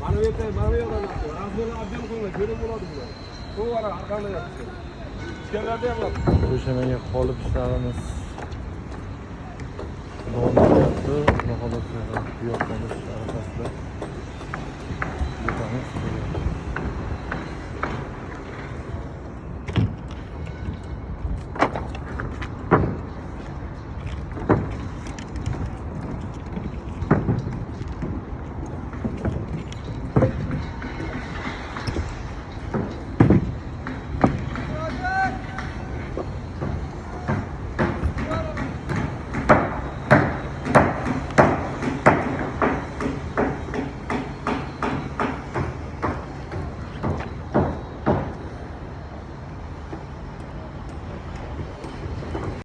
Bana yeter, bana yeter. Az böyle abdem koyma, görüm buladı bunu. Bu var arkanda yapıştır. İskelerde yapalım. Döşemeye qolip ishlarimiz davom etyapti. Nihoyat yo'qolish arafasida